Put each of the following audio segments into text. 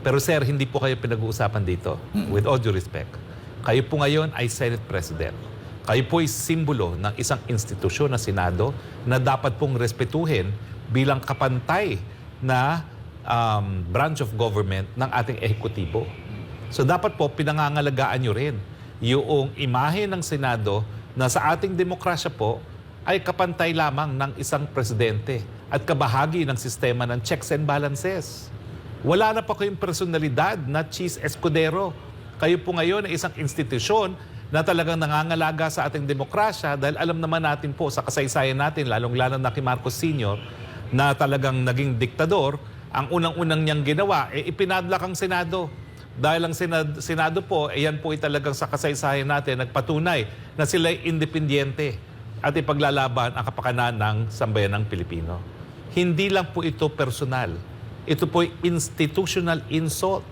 Pero sir, hindi po kayo pinag-uusapan dito. With all due respect. Kayo po ngayon ay Senate President. Kayo po ay simbolo ng isang institusyon na Senado na dapat pong respetuhin bilang kapantay na um, branch of government ng ating ehekutibo. So dapat po pinangangalagaan nyo rin yung imahe ng Senado na sa ating demokrasya po ay kapantay lamang ng isang presidente at kabahagi ng sistema ng checks and balances. Wala na pa kayong personalidad na Cheese Escudero. Kayo po ngayon ay isang institusyon na talagang nangangalaga sa ating demokrasya dahil alam naman natin po sa kasaysayan natin, lalong-lalo na kay Marcos Sr., na talagang naging diktador, ang unang-unang niyang ginawa, eh, ipinadlak ang Senado. Dahil ang Senado, Senado po, eh, po ay talagang sa kasaysayan natin, nagpatunay na sila ay independyente at ipaglalaban ang kapakanan ng sambayan ng Pilipino. Hindi lang po ito personal. Ito po ay institutional insult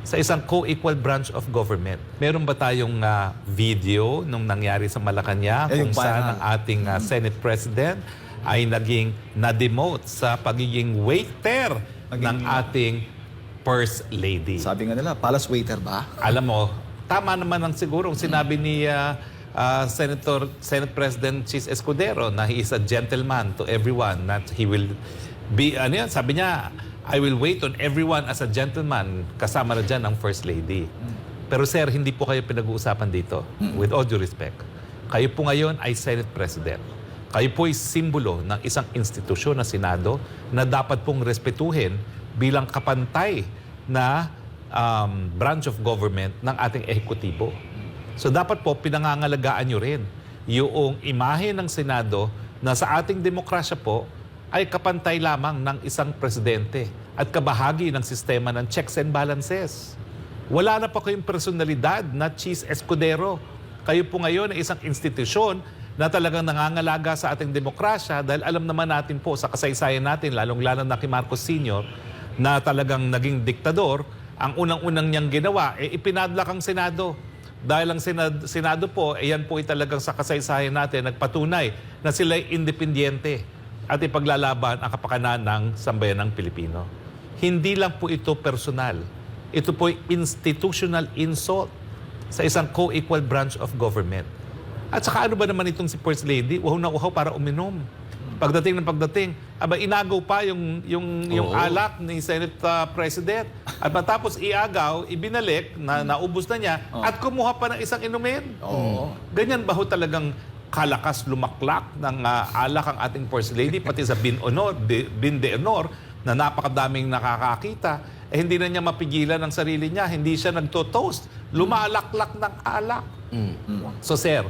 sa isang co-equal branch of government. Meron ba tayong ah, video nung nangyari sa Malacanang Eh, kung saan ang ating ah, Senate President ay naging na-demote sa pagiging waiter Naging- ng ating First Lady. Sabi nga nila, palace waiter ba? Alam mo, tama naman ang siguro ang sinabi ni ah, ah, Senator Senate President Chis Escudero na he is a gentleman to everyone that he will be ano yan, sabi niya I will wait on everyone as a gentleman kasama na dyan ang First Lady. Pero sir, hindi po kayo pinag-uusapan dito. With all due respect. Kayo po ngayon ay Senate President. Kayo po ay simbolo ng isang institusyon na Senado na dapat pong respetuhin bilang kapantay na um, branch of government ng ating ehekutibo. So dapat po pinangangalagaan nyo rin yung imahe ng Senado na sa ating demokrasya po ay kapantay lamang ng isang presidente at kabahagi ng sistema ng checks and balances. Wala na pa kayong personalidad na Cheese Escudero. Kayo po ngayon ay isang institusyon na talagang nangangalaga sa ating demokrasya dahil alam naman natin po sa kasaysayan natin, lalong-lalo na kay Marcos Sr., na talagang naging diktador, ang unang-unang niyang ginawa, eh, ipinadlak ang Senado. Dahil ang Senado, Senado po, eh, yan po ay talagang sa kasaysayan natin, nagpatunay na sila ay independyente at ipaglalaban ang kapakanan ng sambayan ng Pilipino. Hindi lang po ito personal. Ito po institutional insult sa isang co-equal branch of government. At saka ano ba naman itong si First Lady? Uhaw na uhaw para uminom. Pagdating ng pagdating, aba inagaw pa yung yung yung Oo. alak ni Senate uh, President. At matapos iagaw, ibinalik na naubos na niya at kumuha pa ng isang inumin. Oo. Ganyan ba ho talagang kalakas lumaklak ng ah, alak ang ating First Lady pati sa bin honor, de, bin de honor na napakadaming nakakakita eh hindi na niya mapigilan ang sarili niya, hindi siya nagto-toast. Lumalaklak ng alak. So sir,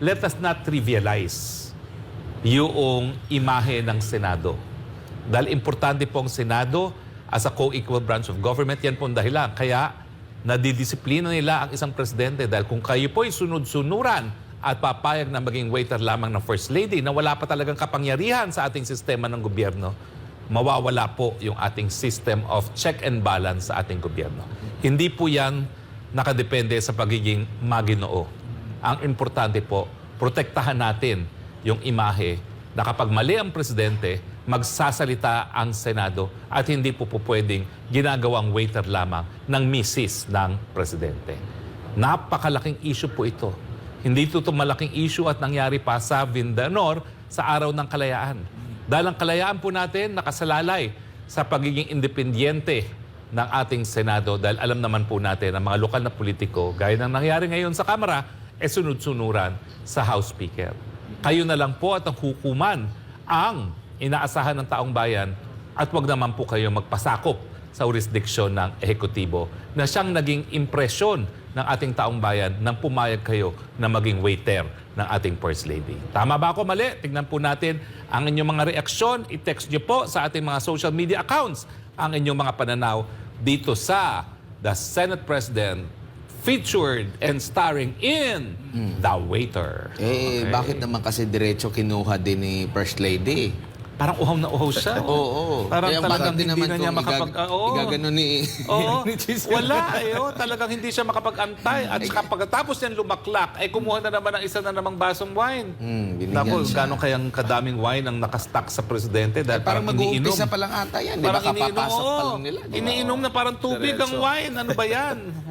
let us not trivialize yung imahe ng Senado. Dahil importante po ang Senado as a co-equal branch of government, yan po ang dahilan. Kaya nadidisiplina nila ang isang presidente dahil kung kayo po ay sunod-sunuran at papayag na maging waiter lamang ng First Lady na wala pa talagang kapangyarihan sa ating sistema ng gobyerno, mawawala po yung ating system of check and balance sa ating gobyerno. Hindi po yan nakadepende sa pagiging maginoo. Ang importante po, protektahan natin yung imahe na kapag mali ang presidente, magsasalita ang Senado at hindi po po pwedeng ginagawang waiter lamang ng misis ng presidente. Napakalaking issue po ito. Hindi ito malaking issue at nangyari pa sa Vindanor sa araw ng kalayaan. Dahil ang kalayaan po natin nakasalalay sa pagiging independyente ng ating Senado dahil alam naman po natin ang mga lokal na politiko, gaya ng nangyari ngayon sa Kamara, e sunod-sunuran sa House Speaker. Kayo na lang po at ang hukuman ang inaasahan ng taong bayan at wag naman po kayo magpasakop sa jurisdiksyon ng ehekutibo na siyang naging impresyon ng ating taong bayan nang pumayag kayo na maging waiter ng ating First Lady. Tama ba ako? Mali? Tignan po natin ang inyong mga reaksyon. I-text nyo po sa ating mga social media accounts ang inyong mga pananaw dito sa The Senate President featured and starring in The Waiter. Eh, Okay. bakit naman kasi diretso kinuha din ni First Lady? Parang uhaw na uhaw siya. Oo. Parang Kaya talagang hindi naman na niya makapag... igag- oo. igagano ni... Oo, wala eh. oh. Talagang hindi siya makapag-antay. At saka pagkatapos niyan lumaklak, ay kumuha na naman ng isa na namang basong wine. Hmm, siya. gano'ng kayang kadaming wine ang nakastock sa presidente dahil Eh, parang parang iniinom. mag-uumpisa pa lang ata yan. Ba Parang iniinom, kapapasok pa oo. lang nila. di ba? Iniinom na parang tubig ang Diretso. wine. Ano ba yan?